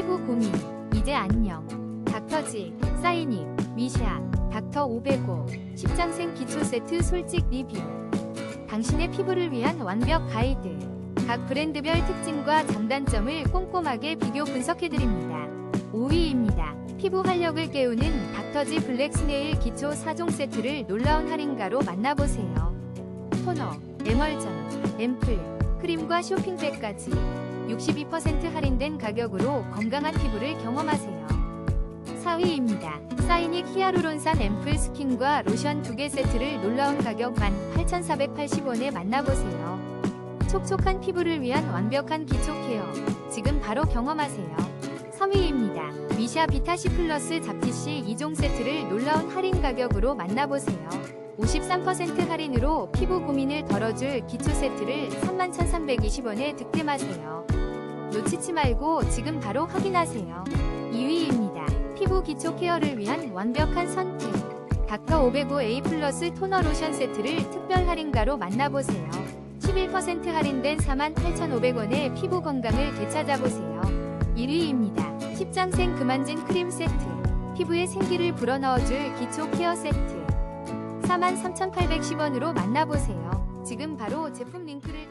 피부 고민 이제 안녕. 닥터지 사이닉 미샤 닥터 505 10장생 기초 세트 솔직 리뷰. 당신의 피부를 위한 완벽 가이드. 각 브랜드별 특징과 장단점을 꼼꼼하게 비교 분석해드립니다. 5위입니다. 피부 활력을 깨우는 닥터지 블랙 스네일 기초 4종 세트를 놀라운 할인가로 만나보세요. 토너, 에멀전, 앰플, 크림과 쇼핑백까지 62% 할인된 가격으로 건강한 피부를 경험하세요. 4위입니다. 사이닉 히아루론산 앰플 스킨과 로션 2개 세트를 놀라운 가격 18,480원에 만나보세요. 촉촉한 피부를 위한 완벽한 기초 케어. 지금 바로 경험하세요. 3위입니다. 미샤 비타시 플러스 잡티시 2종 세트를 놀라운 할인 가격으로 만나보세요. 53% 할인으로 피부 고민을 덜어줄 기초 세트를 31,320원에 득템하세요. 놓치지 말고 지금 바로 확인하세요. 2위입니다. 피부 기초 케어를 위한 완벽한 선택. 닥터 505A 플러스 토너 로션 세트를 특별 할인가로 만나보세요. 11% 할인된 48,500원에 피부 건강을 되찾아보세요. 1위입니다. 10장생 그만진 크림 세트. 피부에 생기를 불어넣어줄 기초 케어 세트. 43,810원으로 만나보세요. 지금 바로 제품 링크를